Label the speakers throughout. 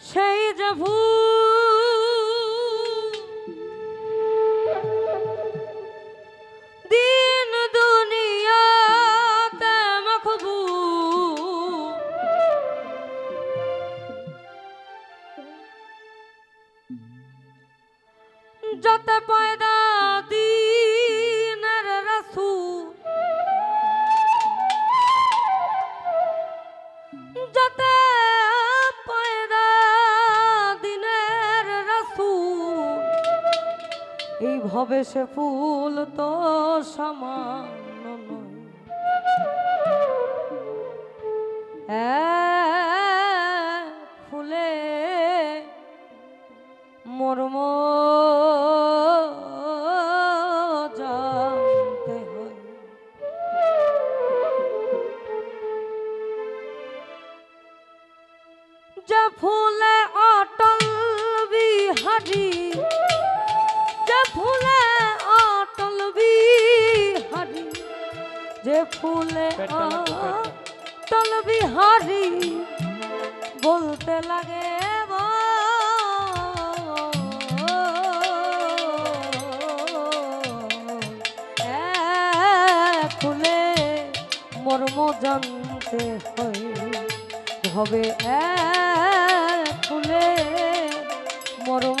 Speaker 1: সেই যে দিন দুনিয়া মখবু। যত পয়দা ভবে সে ফুল তো সামান্য ফুলে অটল বিহারি বলতে লাগে ফুলে মর্ম জানতে হয় হবে ফুলে মর্ম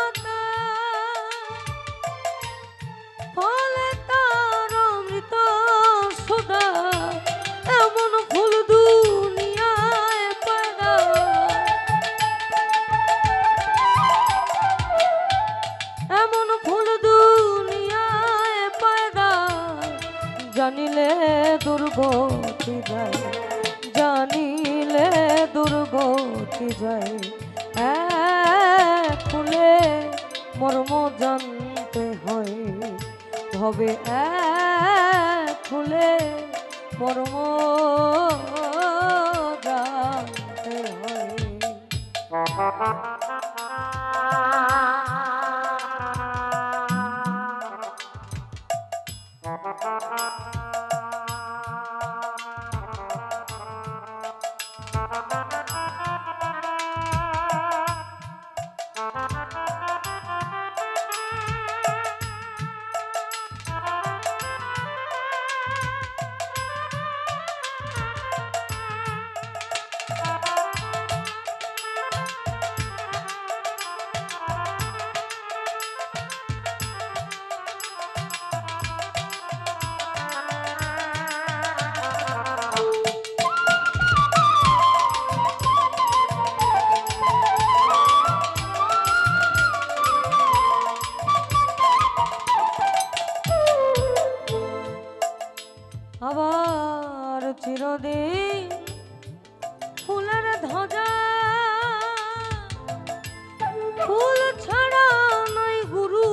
Speaker 1: দুর্গতি যায় জানিলে দুর্গতি যায় ফুলে মর্ম জানতে হয়। হবে ফুলে মর্ম জানতে হয়। চিরদিন ফুলের ধ্বজা। ফুল ছাড়া নাই গুরু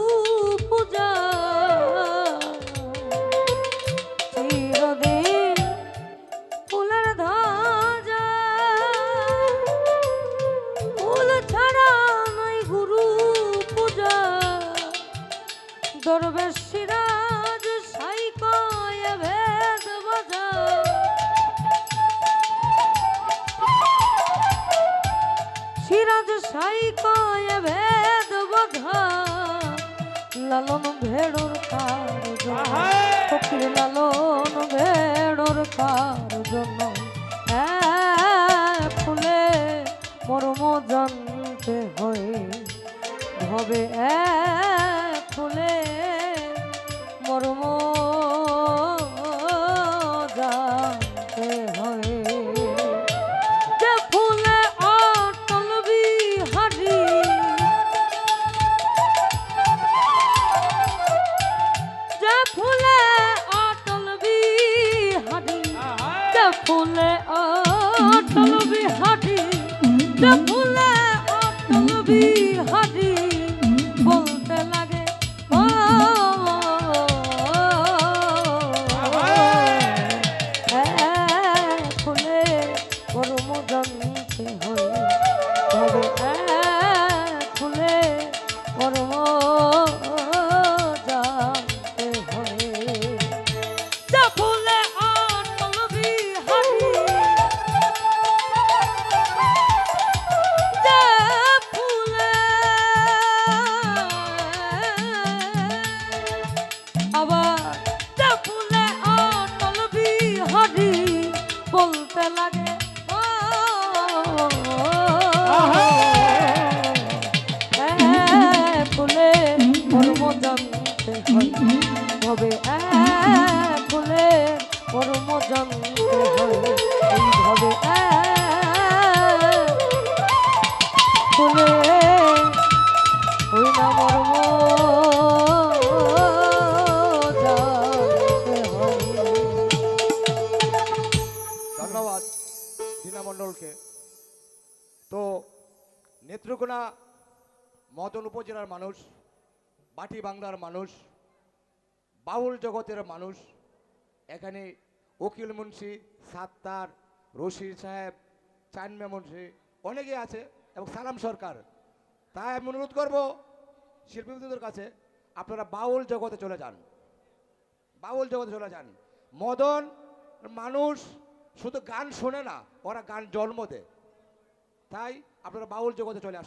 Speaker 1: পূজা। চিরদিন ফুলের ধ্বজা। ফুল ছাড়া নাই গুরু পূজা। দরবেশ সিরাজ কয় ভেদ বাধা। লালন ভেড়োর কার ফকির লালন ভেড়োর কার জন্য ফুলে মর্ম জানতে হয় ভবে এক the করতে লাগে ও ফুলে কর্ম জানতে হয় ফুলে কর্ম জানতে
Speaker 2: ফুলে নেত্রকোনা মদন উপজেলার মানুষ, বাটি বাংলার মানুষ, বাউল জগতের মানুষ, এখানে উকিল মুন্সি, সাত্তার, রশিদ সাহেব, চানমে মুন্সি, অনেকে আছে এবং সালাম সরকার। তাই আমি অনুরোধ করব শিল্পীদের কাছে, আপনারা বাউল জগতে চলে যান। বাউল জগতে চলে যান। মদন মানুষ শুধু গান শোনে না, ওরা গান জন্ম দেয়। তাই আপনারা বাউল জগতে চলে আসুন।